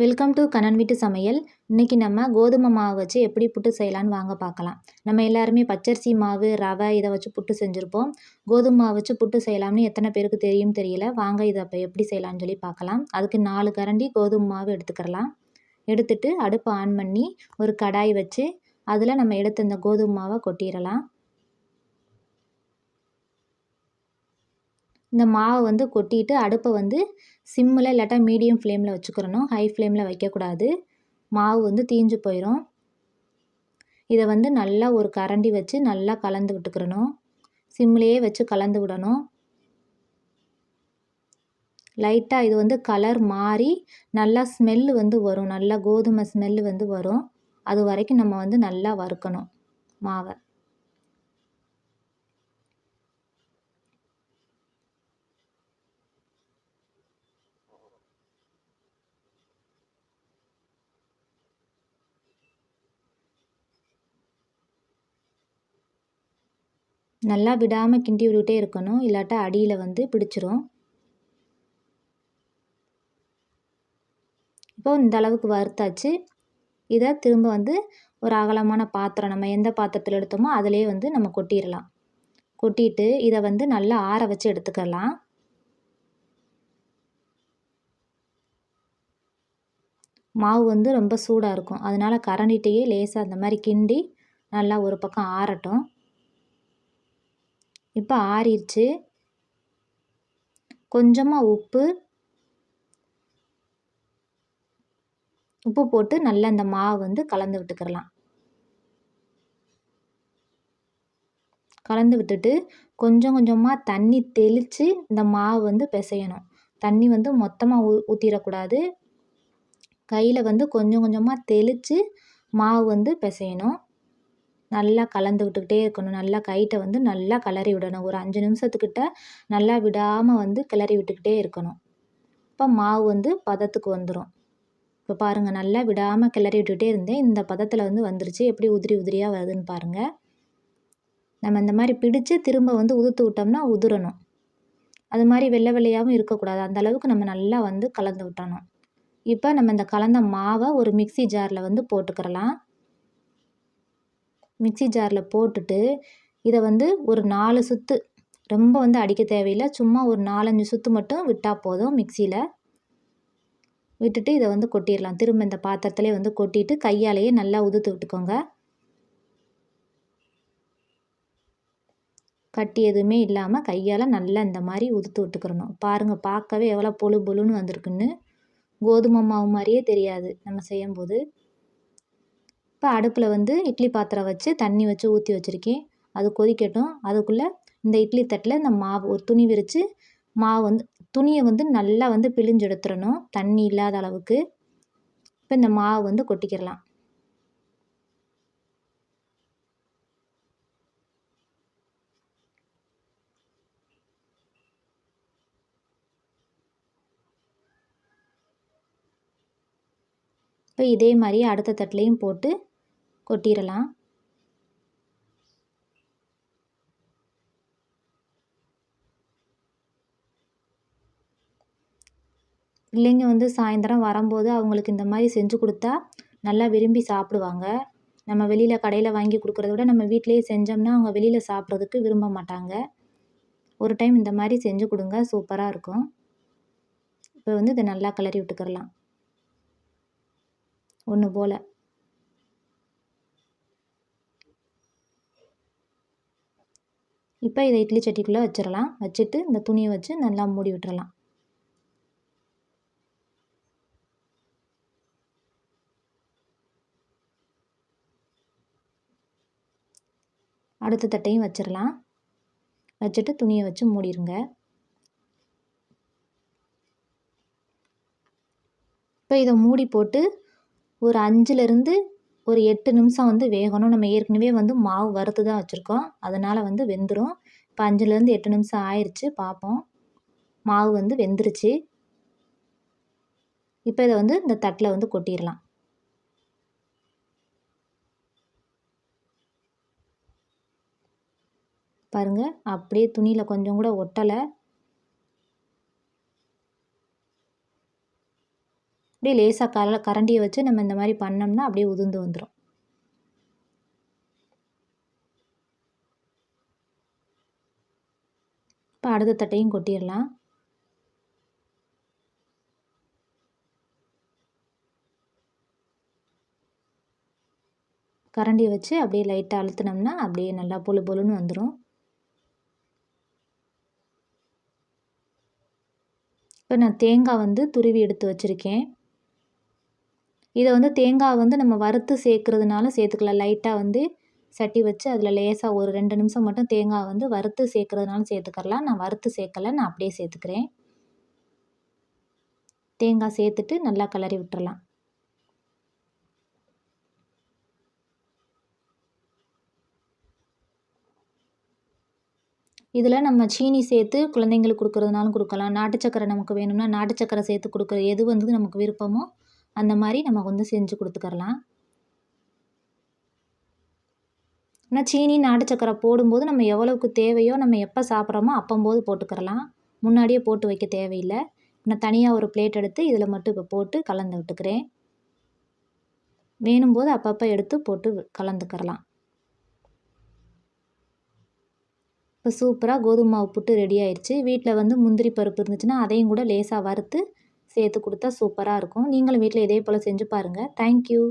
Welcome to கணன் வீட்டு சமையல் இன்றைக்கி நம்ம கோதுமை மாவு வச்சு எப்படி புட்டு செய்யலான்னு வாங்க பார்க்கலாம். நம்ம எல்லாருமே பச்சரிசி மாவு ரவை இதை வச்சு புட்டு செஞ்சுருப்போம். கோதுமை மாவு வச்சு புட்டு செய்யலாம்னு எத்தனை பேருக்கு தெரியும் தெரியல. வாங்க இதை அப்போ எப்படி செய்யலாம்னு சொல்லி பார்க்கலாம். அதுக்கு நாலு கரண்டி கோதுமை மாவு எடுத்துக்கிறலாம் எடுத்துட்டு அடுப்பை ஆன் பண்ணி ஒரு கடாய் வச்சு அதில் நம்ம எடுத்த இந்த கோதுமை மாவை கொட்டிடலாம். இந்த மாவை வந்து கொட்டிட்டு அடுப்பை வந்து சிம்மில் இல்லாட்டா மீடியம் ஃப்ளேமில் வச்சுக்கிறணும். ஹை ஃப்ளேமில் வைக்கக்கூடாது. மாவு வந்து தீஞ்சு போயிடும் இதை வந்து நல்லா ஒரு கரண்டி வச்சு நல்லா கலந்து விட்டுக்கிறணும். சிம்லேயே வச்சு கலந்து விடணும். லைட்டாக இது வந்து கலர் மாறி நல்லா ஸ்மெல்லு வந்து வரும். நல்லா கோதுமை ஸ்மெல்லு வந்து வரும். அது வரைக்கும் நம்ம வந்து நல்லா வறுக்கணும் மாவை. நல்லா விடாமல் கிண்டி விட்டுக்கிட்டே இருக்கணும். இல்லாட்டா அடியில் வந்து பிடிச்சிரும். இப்போ இந்த அளவுக்கு வறுத்தாச்சு. இதை திரும்ப வந்து ஒரு அகலமான பாத்திரம் நம்ம எந்த பாத்திரத்தில் எடுத்தோமோ அதிலே வந்து நம்ம கொட்டிடலாம். கொட்டிட்டு இதை வந்து நல்லா ஆற வச்சு எடுத்துக்கலாம். மாவு வந்து ரொம்ப சூடாக இருக்கும். அதனால் கரண்டிட்டையே லேசாக அந்த மாதிரி கிண்டி நல்லா ஒரு பக்கம் ஆறட்டும். இப்போ ஆறிடுச்சு கொஞ்சமாக உப்பு உப்பு போட்டு நல்லா இந்த மாவு வந்து கலந்து விட்டுக்கிறலாம் கலந்து விட்டுட்டு கொஞ்சம் கொஞ்சமாக தண்ணி தெளித்து இந்த மாவு வந்து பிசையணும். தண்ணி வந்து மொத்தமாக ஊ ஊற்றிடக்கூடாது கையில் வந்து கொஞ்சம் கொஞ்சமாக தெளித்து மாவு வந்து பிசையணும். நல்லா கலந்து விட்டுக்கிட்டே இருக்கணும். நல்லா கைட்டை வந்து நல்லா கிளறி விடணும். ஒரு அஞ்சு நிமிஷத்துக்கிட்ட நல்லா விடாமல் வந்து கிளறி விட்டுக்கிட்டே இருக்கணும். இப்போ மாவு வந்து பதத்துக்கு வந்துடும் இப்போ பாருங்கள் நல்லா விடாமல் கிளறி விட்டுக்கிட்டே இருந்தேன் இந்த பதத்தில் வந்து வந்துருச்சு. எப்படி உதிரி உதிரியாக வருதுன்னு பாருங்கள் நம்ம இந்த மாதிரி பிடிச்சு திரும்ப வந்து உதுத்து விட்டோம்னா உதிரணும். அது மாதிரி வெள்ளை வெள்ளையாகவும் இருக்கக்கூடாது. அந்த அளவுக்கு நம்ம நல்லா வந்து கலந்து விட்டணும். இப்போ நம்ம இந்த கலந்த மாவை ஒரு மிக்சி ஜாரில் வந்து போட்டுக்கிறலாம். மிக்சி ஜாரில் போட்டுட்டு இதை வந்து ஒரு நாலு சுற்று ரொம்ப வந்து அடிக்க தேவையில்லை. சும்மா ஒரு நாலஞ்சு சுற்று மட்டும் விட்டால் போதும் மிக்சியில் விட்டுட்டு இதை வந்து கொட்டிடலாம். திரும்ப இந்த பாத்திரத்துலேயே வந்து கொட்டிட்டு கையாலேயே நல்லா உதுத்து விட்டுக்கோங்க. கட்டி எதுவுமே இல்லாமல் கையால் நல்லா இந்த மாதிரி உதுத்து விட்டுக்கிறணும். பாருங்கள் பார்க்கவே எவ்வளோ பொழு பொழுன்னு வந்திருக்குன்னு. கோதுமை மாவு மாதிரியே தெரியாது நம்ம செய்யும்போது. இப்போ அடுப்பில் வந்து இட்லி பாத்திரம் வச்சு தண்ணி வச்சு ஊற்றி வச்சுருக்கேன். அது கொதிக்கட்டும். அதுக்குள்ளே இந்த இட்லி தட்டில் இந்த மாவு ஒரு துணி விரித்து மாவு வந்து துணியை வந்து நல்லா வந்து பிழிஞ்சு எடுத்துடணும் தண்ணி இல்லாத அளவுக்கு. இப்போ இந்த மாவு வந்து கொட்டிக்கிடலாம். இப்போ இதே மாதிரி அடுத்த தட்டிலையும் போட்டு கொட்டிடலாம் பிள்ளைங்க வந்து சாயந்தரம் வரும்போது அவங்களுக்கு இந்த மாதிரி செஞ்சு கொடுத்தா நல்லா விரும்பி சாப்பிடுவாங்க. நம்ம வெளியில் கடையில் வாங்கி கொடுக்குறத விட நம்ம வீட்டிலேயே செஞ்சோம்னா அவங்க வெளியில் சாப்பிட்றதுக்கு விரும்ப மாட்டாங்க. ஒரு டைம் இந்த மாதிரி செஞ்சு கொடுங்க சூப்பராக இருக்கும். இப்போ வந்து இதை நல்லா கிளறி விட்டுக்கிறலாம். ஒன்று போல். இப்போ இதை இட்லி சட்டிக்குள்ளே வச்சிடலாம் வச்சுட்டு இந்த துணியை வச்சு நல்லா மூடி விட்டுறலாம் அடுத்த தட்டையும் வச்சிடலாம் வச்சுட்டு துணியை வச்சு மூடிடுங்க இப்போ இதை மூடி போட்டு ஒரு அஞ்சுலேருந்து ஒரு எட்டு நிமிஷம் வந்து வேகணும். நம்ம ஏற்கனவே வந்து மாவு வறுத்து தான் வச்சுருக்கோம். அதனால் வந்து வெந்துடும் இப்போ அஞ்சுலேருந்து எட்டு நிமிஷம் ஆயிடுச்சு பார்ப்போம் மாவு வந்து வெந்துருச்சு. இப்போ இதை வந்து இந்த தட்டில் வந்து கொட்டிடலாம். பாருங்கள் அப்படியே துணியில் கொஞ்சம் கூட ஒட்டலை. அப்படியே லேசாக கர கரண்டியை வச்சு நம்ம இந்த மாதிரி பண்ணோம்னா அப்படியே உதிர்ந்து வந்துடும் இப்போ அடுத்த தட்டையும் கொட்டிடலாம். கரண்டியை வச்சு அப்படியே லைட்டாக அழுத்தினோம்னா அப்படியே நல்லா பொழு பொழுன்னு வந்துடும் இப்போ நான் தேங்காய் வந்து துருவி எடுத்து வச்சுருக்கேன். இதை வந்து தேங்காய் வந்து நம்ம வறுத்து சேர்க்குறதுனாலும் சேர்த்துக்கலாம் லைட்டாக வந்து சட்டி வச்சு அதில் லேசாக ஒரு ரெண்டு நிமிஷம் மட்டும் தேங்காய் வந்து வறுத்து சேர்க்குறதுனாலும் சேர்த்துக்கரலாம் நான் வறுத்து சேர்க்கல நான் அப்படியே சேர்த்துக்கிறேன் தேங்காய் சேர்த்துட்டு நல்லா கிளறி விட்டுறலாம். இதில் நம்ம சீனி சேர்த்து குழந்தைங்களுக்கு கொடுக்குறதுனாலும் கொடுக்கலாம். நாட்டு சக்கரை நமக்கு வேணும்னா நாட்டு சக்கரை சேர்த்து கொடுக்குற எது வந்து நமக்கு விருப்பமோ அந்த மாதிரி நம்ம வந்து செஞ்சு கொடுத்துக்கறலாம். ஆனால் சீனி நாட்டு சக்கரை போடும்போது நம்ம எவ்வளவுக்கு தேவையோ நம்ம எப்போ சாப்பிட்றோமோ அப்பம்போது போட்டுக்கிறலாம். முன்னாடியே போட்டு வைக்க தேவையில்லை. நான் தனியாக ஒரு பிளேட் எடுத்து இதில் மட்டும் இப்போ போட்டு கலந்து விட்டுக்கிறேன். வேணும்போது அப்பப்போ எடுத்து போட்டு கலந்துக்கிறலாம். இப்போ சூப்பராக கோதுமை மாவு புட்டு ரெடி ஆயிடுச்சு வீட்டில் வந்து முந்திரி பருப்பு இருந்துச்சுன்னா அதையும் கூட லேசாக வறுத்து சேர்த்து கொடுத்தா சூப்பராக இருக்கும். நீங்களும் வீட்டில் இதே போல் செஞ்சு பாருங்கள் தேங்க்யூ